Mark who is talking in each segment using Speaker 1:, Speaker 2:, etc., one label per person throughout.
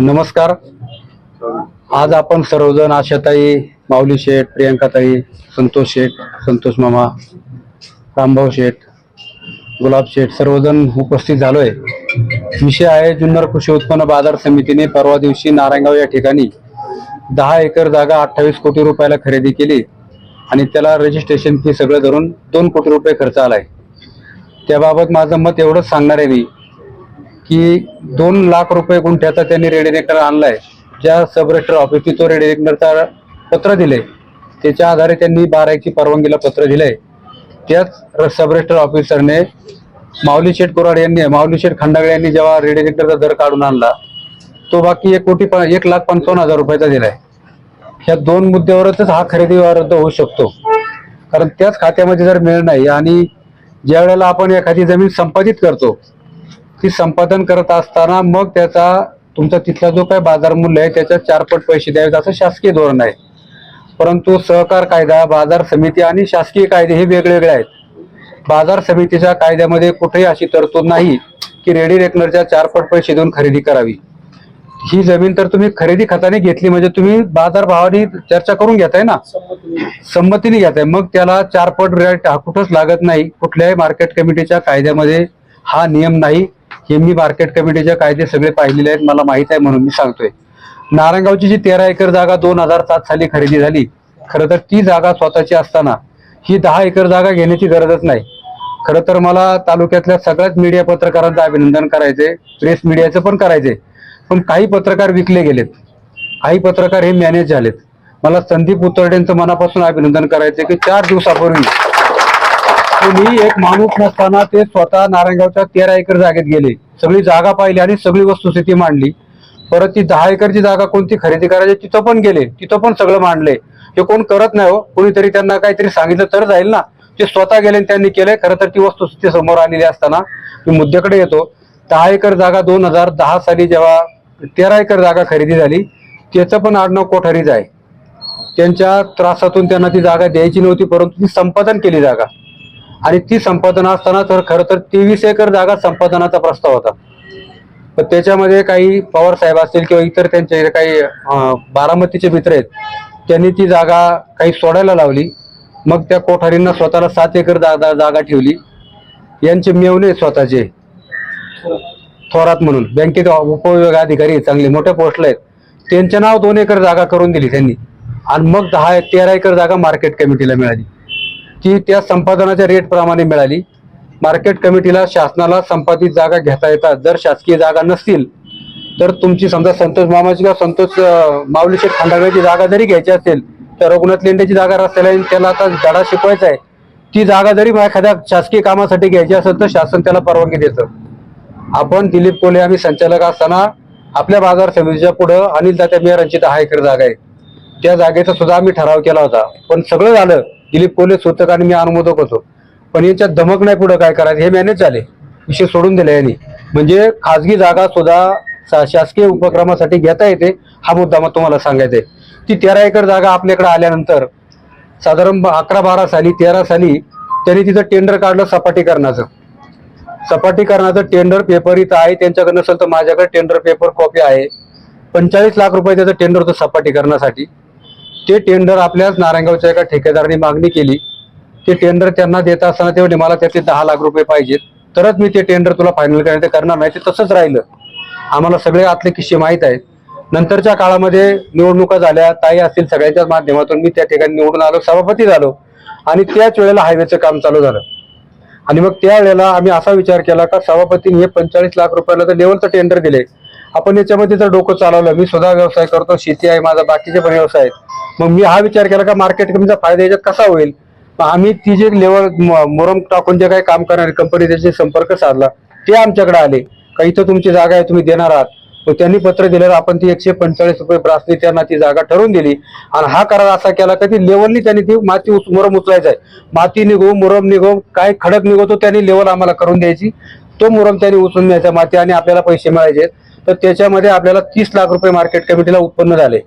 Speaker 1: नमस्कार. आज आपण सर्वजण आशाताई माऊली शेठ प्रियंकाताई संतोष शेठ संतोष मामा रामभाऊ शेठ गुलाब शेठ सर्वजण उपस्थित झालोय. विषय आहे जुन्नर कृषी उत्पन्न बाजार समितीने परवा दिवशी नारायणगाव या ठिकाणी दहा एकर जागा अठ्ठावीस कोटी रुपयाला खरेदी केली आणि त्याला रजिस्ट्रेशन फी सगळं धरून दोन कोटी रुपये खर्च आलाय. त्याबाबत माझं मत एवढंच सांगणार आहे मी की दोन लाख रुपये गुंठ्याचा त्यांनी रेडिनेटर आणलाय. ज्या सब रजिस्टर ऑफिसची तो रेडिनेटरचा पत्र दिले त्याच्या आधारे त्यांनी बारायची परवानगीला पत्र दिलंय. त्याच सब रजिस्टर ऑफिसरने माऊली शेठ कोराड यांनी माऊली शेठ खंडागळे यांनी जेव्हा रेडिनेटरचा दर काढून आणला तो बाकी एक कोटी एक लाख पंचावन्न हजार रुपयाचा दिलाय. ह्या दोन मुद्द्यावरच हा खरेदी रद्द होऊ शकतो. कारण त्याच खात्यामध्ये जर मिळ नाही आणि ज्या वेळेला आपण एखादी जमीन संपादित करतो ती संपादन करत असताना मग त्याचा तुमचा तिथला जो काय बाजार मूल्य आहे त्याच्या चारपट पैसे द्यावेत असं शासकीय धोरण आहे. परंतु सहकार कायदा बाजार समिती आणि शासकीय कायदे हे वेगवेगळे आहेत. बाजार समितीच्या कायद्यामध्ये कुठेही अशी तरतूद नाही की रेडी रेकनरच्या चारपट पैसे देऊन खरेदी करावी. ही जमीन तर तुम्ही खरेदी खताने घेतली म्हणजे तुम्ही बाजार भावाने चर्चा करून घेताय ना? संमतीने. घेताय. मग त्याला चारपट रेट हा कुठंच लागत नाही. कुठल्याही मार्केट कमिटीच्या कायद्यामध्ये हा नियम नाही. हे मी मार्केट कमिटीच्या कायदे सगळे पाहिलेले आहेत. मला माहीत आहे म्हणून मी सांगतोय. नारायणगावची जी तेरा एकर जागा दोन हजार सात साली खरेदी झाली खरं तर ती जागा स्वतःची असताना ही दहा एकर जागा घेण्याची गरजच नाही. खरं तर मला तालुक्यातल्या सगळ्याच मीडिया पत्रकारांचं अभिनंदन करायचंय. प्रेस मीडियाचं पण करायचंय. पण काही पत्रकार विकले गेलेत. काही पत्रकार हे मॅनेज झालेत. मला संदीप उतरडेंचं मनापासून अभिनंदन करायचं की चार दिवसापूर्वी मी एक माणूस नसताना ते स्वतः नारायणगावच्या तेरा एकर जागेत गेले. सगळी जागा पाहिली आणि सगळी वस्तुस्थिती मांडली. परत ती दहा एकरची जागा कोणती खरेदी करायची तिथं पण गेले. तिथं पण सगळं मांडले. हे कोण करत नाही हो. कोणीतरी त्यांना काहीतरी सांगितलं तर जाईल ना. ते स्वतः गेले आणि त्यांनी केलंय खरं तर ती वस्तुस्थिती समोर आलेली असताना मी मुद्द्याकडे येतो. दहा एकर जागा दोन हजार दहा साली जेव्हा तेरा एकर जागा खरेदी झाली. त्याचं पण आडनाव कोठारीच आहे. त्यांच्या त्रासातून त्यांना ती जागा द्यायची नव्हती परंतु ती संपादन केली जागा. आणि ती संपादन असताना तर खरं तर तेवीस एकर जागा संपादनाचा प्रस्ताव होता. पण त्याच्यामध्ये काही पवार साहेब असतील किंवा इतर त्यांचे काही बारामतीचे मित्र आहेत त्यांनी ती जागा काही सोडायला लावली. मग त्या कोठारींना स्वतःला सात एकर जागा जागा ठेवली. यांचे मेवणे स्वतःचे. थोरात म्हणून. बँकेत उपविभाग अधिकारी आहेत, चांगले मोठ्या पोस्टला आहेत. त्यांचे नाव दोन एकर जागा करून दिली त्यांनी. आणि मग दहा तेरा एकर जागा मार्केट कमिटीला मिळाली. ती त्या संपादनाच्या रेटप्रमाणे मिळाली. मार्केट कमिटीला शासनाला संपादित जागा घेता येतात. जर शासकीय जागा नसतील तर तुमची समजा संतोष मामाची किंवा संतोष अं, माऊली शेठ जागा जरी घ्यायची असेल तर रघुनाथ लेंड्याची जागा रस्त्याला त्याला आता धडा शिकवायचा आहे. ती जागा जरी एखाद्या शासकीय कामासाठी घ्यायची असेल तर शासन त्याला परवानगी देतं. आपण दिलीप कोले आम्ही संचालक असताना आपल्या बाजार समितीच्या पुढं अनिल दात्या मेहरांची दहा एकर जागा आहे. त्या जागेचा सुद्धा आम्ही ठराव केला होता. पण सगळं झालं. दिलीप कोले सूचक आणि मी अनुमोदक होतो. पण याच्यात धमक नाही पुढं काय करायचं हे मॅनेज झाले. विषय सोडून दिले यांनी. म्हणजे खाजगी जागा सुद्धा शा- शासकीय उपक्रमासाठी घेता येते हा मुद्दा मग तुम्हाला सांगायचा आहे. ती तेरा एकर जागा आपल्याकडे आल्यानंतर साधारण ब- अकरा बारा साली तेरा साली त्यांनी तिथं टेंडर काढलं सपाटीकरणाचं. सपाटीकरणाचं टेंडर पेपर इथं आहे. त्यांच्याकडे नसेल तर माझ्याकडे टेंडर पेपर कॉपी आहे. पंचेचाळीस लाख रुपये त्याचं टेंडर होतं सपाटीकरणासाठी. ते टेंडर आपल्याच नारायणगावच्या एका ठेकेदाराने मागणी केली. ते टेंडर त्यांना देत असताना तेवढे मला त्याचे दहा लाख रुपये पाहिजेत. तरच मी ते टेंडर तुला फायनल करायचं करणार नाही. ते तसंच राहिलं. आम्हाला सगळे आतले किस्से माहीत आहेत. नंतरच्या काळामध्ये निवडणुका झाल्या. ताई असतील सगळ्यांच्याच माध्यमातून मी त्या ठिकाणी निवडून आलो. सभापती झालो. आणि त्याच वेळेला हायवेचं काम चालू झालं. आणि मग त्या वेळेला आम्ही असा विचार केला का सभापतीने हे पंचेचाळीस लाख रुपयाला तर लेवलचं टेंडर दिले आपण याच्यामध्ये जर डोकं चालवलं मी सुद्धा व्यवसाय करतो शेती आहे माझा बाकीचे पण व्यवसाय आहेत. मग मी हा विचार केला का मार्केट कमीचा फायदा याच्यात कसा होईल? मग आम्ही ती जे लेवल मोरम टाकून जे काही काम करणारे कंपनी त्याशी संपर्क साधला. ते आमच्याकडे आले. का इथं तुमची जागा आहे तुम्ही देणार आहात. तो त्यांनी पत्र दिल्यावर आपण ती एकशे पंचेचाळीस रुपये ब्रासली त्यांना ती जागा ठरवून दिली. आणि हा करार असा केला का ती लेवलनी त्यांनी ती माती उच- मुरम उचलायचा आहे. माती निघो मुरम निघो काय खडक निघो तो त्यांनी लेवल आम्हाला करून द्यायची. तो मुरम त्यांनी उचलून द्यायचा माती आणि आपल्याला पैसे मिळायचे तर त्याच्यामध्ये आपल्याला तीस लाख रुपये मार्केट कमिटीला उत्पन्न झाले.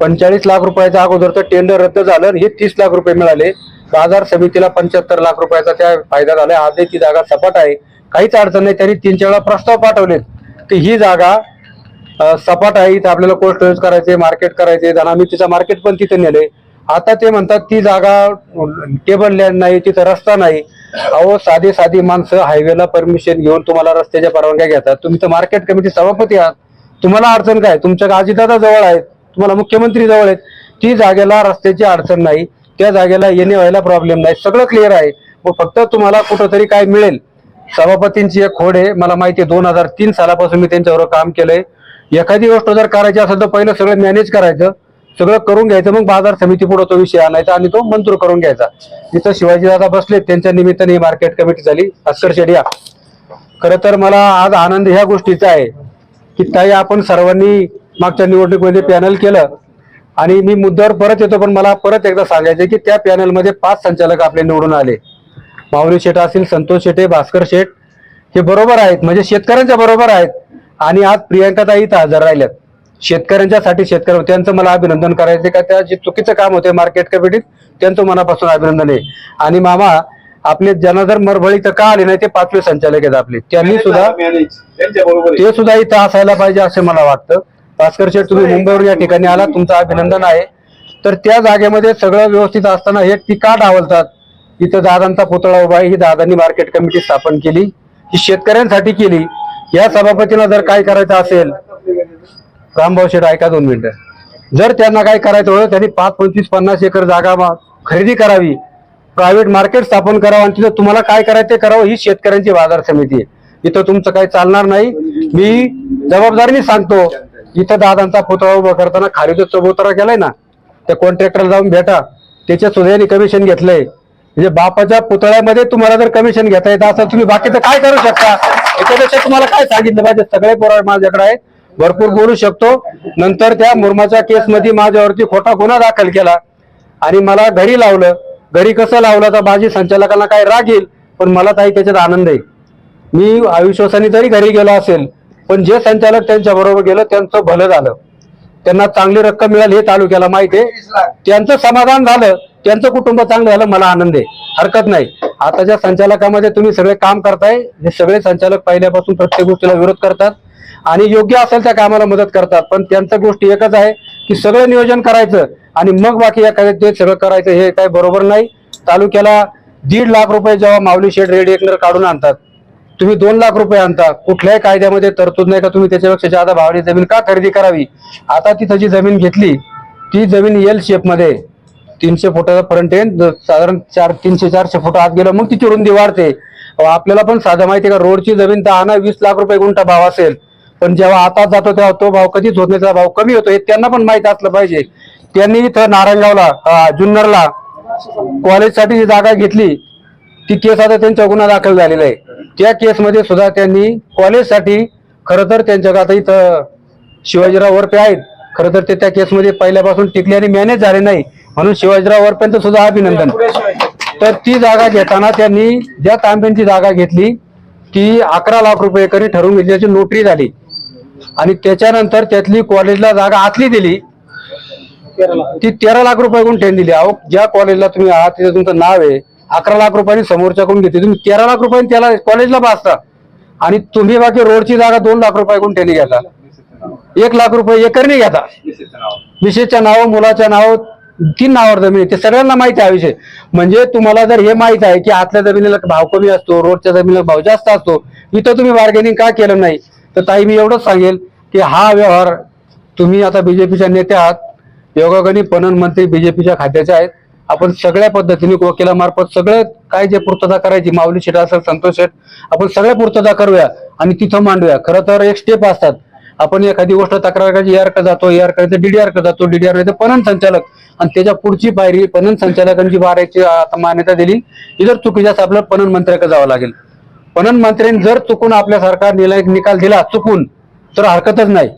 Speaker 1: पंचेचाळीस लाख रुपयाच्या अगोदरचं टेंडर रद्द झालं हे तीस लाख रुपये मिळाले. बाजार समितीला पंच्याहत्तर लाख रुपयाचा त्या फायदा झाला. आजही ती जागा सपाट आहे. काहीच अडचण नाही. त्यांनी तीन चार वेळा प्रस्ताव पाठवले की ही जागा सपाट आहे इथं आपल्याला कोल्ड स्टोरेज करायचे मार्केट करायचे त्यांना आम्ही तिचं मार्केट पण तिथे नेले आता ते म्हणतात ती जागा टेबल लँड नाही तिथं रस्ता नाही. अहो साधी साधी माणसं हायवेला परमिशन घेऊन तुम्हाला रस्त्याच्या परवानग्या घेतात. तुम्ही तर मार्केट कमिटी सभापती आहात. तुम्हाला अडचण काय? तुमच्या आजीदादा जवळ आहेत. तुम्हाला मुख्यमंत्री जवळ आहेत. ती जागेला रस्त्याची अडचण नाही. त्या जागेला येणे व्हायला प्रॉब्लेम नाही. सगळं क्लिअर आहे. मग फक्त तुम्हाला कुठंतरी काय मिळेल? सभापतींची एक खोड आहे. मला माहिती आहे दोन हजार तीन सालापासून मी त्यांच्याबरोबर काम केलंय. एखादी गोष्ट जर करायची असेल तर पहिलं सगळं मॅनेज करायचं सगळं करून घ्यायचं मग बाजार समिती पुढे तो विषय आणायचा आणि तो मंजूर करून घ्यायचा. इथं शिवाजी दादा बसले त्यांच्या निमित्ताने ही मार्केट कमिटी झाली. अस्कर शेडिया खरं तर मला आज आनंद ह्या गोष्टीचा आहे की ताई आपण सर्वांनी मागच्या निवडणुकीमध्ये पॅनल केलं आणि मी मुद्द्यावर परत येतो पण मला परत एकदा सांगायचं की त्या पॅनलमध्ये पाच संचालक आपले निवडून आले. माऊली शेठ असतील संतोष शेटे भास्कर शेठ हे बरोबर आहेत. म्हणजे शेतकऱ्यांच्या बरोबर आहेत. आणि आज प्रियंकाताई इथं हजर राहिल्यात. शेतकऱ्यांच्यासाठी शेतकरी त्यांचं मला अभिनंदन करायचं का? त्या जे चुकीचं काम होते मार्केट कमिटीत त्यांचं मनापासून अभिनंदन आहे. आणि मामा आपले ज्यांना जर मरभळी तर का आले नाही ते पाचवे संचालक आहेत आपले. त्यांनी सुद्धा ते सुद्धा इथं असायला पाहिजे असे मला वाटतं. भास्कर शेठ तुम्ही मुंबईवरून या ठिकाणी आला तुमचं अभिनंदन आहे. तर त्या जागेमध्ये सगळं व्यवस्थित असताना हे ती का डावलतात? इथं दादांचा पुतळा उभा आहे. ही दादांनी मार्केट कमिटी स्थापन केली. ही शेतकऱ्यांसाठी केली. या सभापतीला जर काय करायचं असेल रामभाऊ शेठ ऐका दोन मिनिटं. जर त्यांना काय करायचं होतं त्यांनी पाच पंचवीस पन्नास एकर जागा खरेदी करावी. प्रायव्हेट मार्केट स्थापन करावं आणि तिथं तुम्हाला काय करायचं ते करावं ही शेतकऱ्यांची बाजार समिती आहे. इथं तुमचं काही चालणार नाही. मी जबाबदारीने सांगतो इथं दादांचा पुतळा उभा करताना खाली जो केलाय ना त्या कॉन्ट्रॅक्टरला जाऊन भेटा. त्याच्या सुद्धा कमिशन घेतलंय. म्हणजे बापाच्या पुतळ्यामध्ये तुम्हाला जर कमिशन घेता येतं असं तुम्ही बाकीचं काय करू शकता? याच्यापेक्षा तुम्हाला काय सांगितलं पाहिजे? सगळे पुरावे माझ्याकडे आहे भरपूर बोलू शकतो. नंतर त्या मुरमाच्या केसमध्ये माझ्यावरती खोटा गुन्हा दाखल केला. आणि मला घरी लावलं. घरी कसं लावलं? तर माझी संचालकांना काय राग येईल? पण मला काही त्याच्यात आनंद आहे. मी अविश्वासाने जरी घरी गेलो असेल पण जे संचालक त्यांच्या बरोबर गेलं त्यांचं भलं झालं. त्यांना चांगली रक्कम मिळाली हे तालुक्याला माहिती आहे. त्यांचं समाधान झालं त्यांचं कुटुंब चांगलं झालं मला आनंद आहे. हरकत नाही. आताच्या संचालकामध्ये तुम्ही सगळे काम करताय हे सगळे संचालक पहिल्यापासून प्रत्येक गोष्टीला विरोध करतात आणि योग्य असेल त्या कामाला मदत करतात. पण त्यांचं गोष्टी एकच आहे की सगळं नियोजन करायचं आणि मग बाकी या ते सगळं करायचं हे काय बरोबर नाही. तालुक्याला दीड लाख रुपये जेव्हा माऊली शेड रेड एकनर काढून आणतात तुम्ही दोन लाख रुपये आणता. कुठल्याही कायद्यामध्ये तरतूद नाही का तुम्ही त्याच्यापेक्षा जादा भावाने जमीन का खरेदी करावी? आता तिथं जी जमीन घेतली ती जमीन एल शेपमध्ये तीनशे फुटाचा फ्रंट एंड साधारण चार तीनशे चारशे फुट आत गेलं मग तिची रुंदी वाढते. आपल्याला पण साधं माहिती आहे का रोडची जमीन तर आणा वीस लाख रुपये गुंठा भाव असेल. पण जेव्हा आता जातो तेव्हा तो भाव कधीच होत नाही त्याचा भाव कमी होतो हे त्यांना पण माहीत असलं पाहिजे. त्यांनी इथं नारायणगावला जुन्नरला कॉलेजसाठी जी जागा घेतली ती केस आता त्यांच्या गुन्हा दाखल झालेला आहे. त्या केसमध्ये सुद्धा त्यांनी कॉलेजसाठी खरं तर त्यांच्या आता इथं शिवाजीराव वरपे आहेत. खरं तर ते त्या केसमध्ये पहिल्यापासून टिकले आणि मॅनेज झाले नाही. म्हणून शिवाजीराव वरपेंचं सुद्धा अभिनंदन. तर ती जागा घेताना त्यांनी ज्या तांब्यांची जागा घेतली ती अकरा लाख रुपये करी ठरवून घेतल्याची नोटरी झाली. आणि त्याच्यानंतर त्यातली कॉलेजला जागा आतली दिली. ती तेरा लाख रुपये गुंठ्याने दिली. अहो ज्या कॉलेजला तुम्ही आहात तिथे तुमचं नाव आहे. अकरा लाख रुपयांनी समोरच्याकडून घेते तुम्ही तेरा लाख रुपयांनी त्याला कॉलेजला बसता आणि तुम्ही बाकी रोडची जागा दोन लाख रुपये त्याने घेता. एक लाख रुपये एकरने घेता. मिसेसच्या नाव मुलाच्या नाव तीन नावावर जमीन आहे. ते सगळ्यांना माहिती आहे विषय. म्हणजे तुम्हाला जर हे माहीत आहे की आतल्या जमिनीला भाव कमी असतो रोडच्या जमिनीला भाव जास्त असतो इथं तुम्ही बार्गेनिंग का केलं नाही? तर ताई मी एवढंच सांगेल की हा व्यवहार तुम्ही आता बीजेपीच्या नेते आहात. योगागणी पणन मंत्री बीजेपीच्या खात्याचे आहेत. आपण सगळ्या पद्धतीने वकिलामार्फत सगळं काय जे पूर्तता करायची माऊली शेठ असेल संतोष शेठ आपण सगळ्या पूर्तता करूया आणि तिथं मांडूया. खरं तर एक स्टेप असतात. आपण एखादी गोष्ट तक्रार करायची ER कडे जातो ER कडे डीडीआरकडे जातो डीडीआरकडे पणन संचालक आणि त्याच्या पुढची पायरी पणन संचालकांची बारायची आता मान्यता दिली इतर जर चुकीच्या आपल्याला पणन मंत्र्याकडे जावं लागेल. पणन मंत्र्यांनी जर चुकून आपल्या सरकार निकाल दिला चुकून तर हरकतच नाही.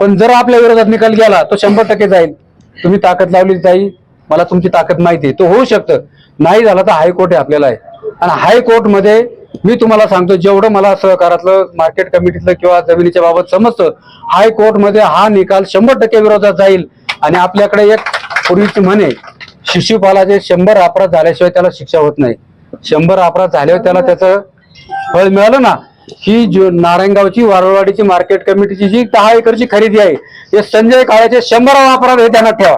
Speaker 1: पण जर आपल्या विरोधात निकाल गेला तो शंभर टक्के जाईल. तुम्ही ताकद लावली जाईल मला तुमची ताकद माहिती आहे. तो होऊ शकतं. नाही झाला तर हायकोर्ट आहे आपल्याला. आहे आणि हायकोर्टमध्ये मी तुम्हाला सांगतो जेवढं मला सहकारातलं मार्केट कमिटीतलं किंवा जमिनीच्या बाबत समजतं हायकोर्टमध्ये हा निकाल शंभर टक्के विरोधात जाईल. आणि आपल्याकडे एक पूर्वीची म्हणे शिशुपालाचे शंभर अपराध झाल्याशिवाय त्याला शिक्षा होत नाही. शंभर अपराध झाल्यावर त्याला त्याचं फळ मिळालं ना ही जो नारायणगावची वारवाडीची मार्केट कमिटीची जी दहा एकरची खरेदी आहे हे संजय काळेचे शंभर वापरात हे त्यांना ठेवा.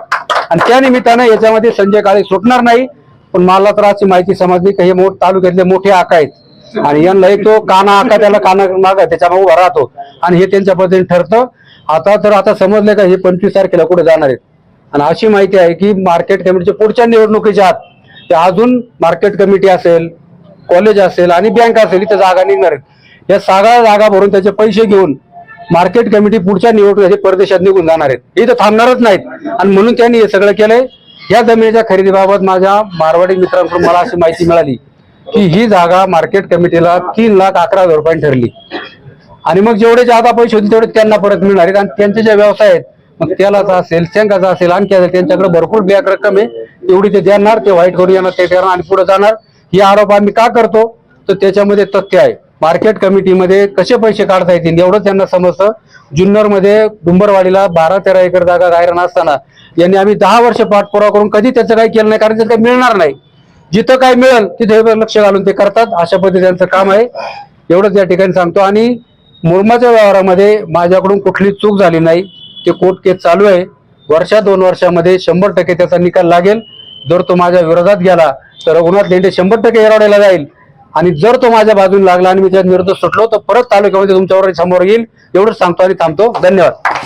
Speaker 1: आणि त्या निमित्तानं याच्यामध्ये संजय काळे सुटणार नाही पण मला तर अशी माहिती समजली की हे मोठ तालुक्यातले मोठे आका आहेत. आणि यांना एक तो काना आका त्याला काना माग त्याच्यामुळे उभा राहतो. आणि हे त्यांच्या पद्धतीने ठरतं. आता तर आता समजलं का हे पंचवीस तारखेला कुठे जाणार आहेत? आणि अशी माहिती आहे की मार्केट कमिटीच्या पुढच्या निवडणुकीच्या आत ते अजून मार्केट कमिटी असेल कॉलेज असेल आणि बँक असेल इथं जागा निघणार आहेत. या सगळ्या जागा भरून त्याचे पैसे घेऊन मार्केट कमिटी पुढच्या निवडणुकीसाठी परदेशात निघून जाणार आहेत. इथं थांबणारच नाहीत. आणि म्हणून त्यांनी हे सगळं केलंय. या जमिनीच्या खरेदीबाबत माझ्या मारवाडी मित्रांकडून मला अशी माहिती मिळाली की ही जागा मार्केट कमिटीला तीन लाख अकरा हजार रुपयांनी ठरली. आणि मग जेवढे जादा पैसे होतील तेवढे त्यांना परत मिळणार आहेत. आणि त्यांचे जे व्यवसाय आहेत मग तेलाचा असेल शेंगाचा असेल आणखी असेल त्यांच्याकडे भरपूर बॅक रक्कम आहे. तेवढी ते देणार ते वाईट करून येणार ते देणार आणि पुढे जाणार. हे आरोप आम्ही का करतो? तर त्याच्यामध्ये तथ्य आहे. मार्केट कमिटीमध्ये कसे पैसे काढता येतील? एवढं त्यांना समजतं. जुन्नरमध्ये डुंबरवाडीला बारा तेरा एकर जागा गायरण असताना यांनी आम्ही दहा वर्ष पाठपुरावा करून कधी त्याचं काही केलं नाही कारण त्याचं काही मिळणार नाही. जिथं काय मिळेल तिथे लक्ष घालून ते करतात. अशा पद्धतीने त्यांचं काम आहे. एवढंच या ठिकाणी सांगतो. आणि मुरमाच्या व्यवहारामध्ये माझ्याकडून कुठली चूक झाली नाही. ते कोर्ट केस चालू आहे. वर्षा दोन वर्षामध्ये शंभर टक्के त्याचा निकाल लागेल. जर तो माझ्या विरोधात गेला तर रघुनाथ लेंडे शंभर टक्के एरवड्याला जाईल. आणि जर तो माझ्या बाजूला लागला आणि मी त्यात निरोध सुटलो तर परत तालुक्यामध्ये तुमच्यावर समोर येईल. एवढंच सांगतो आणि थांबतो. धन्यवाद.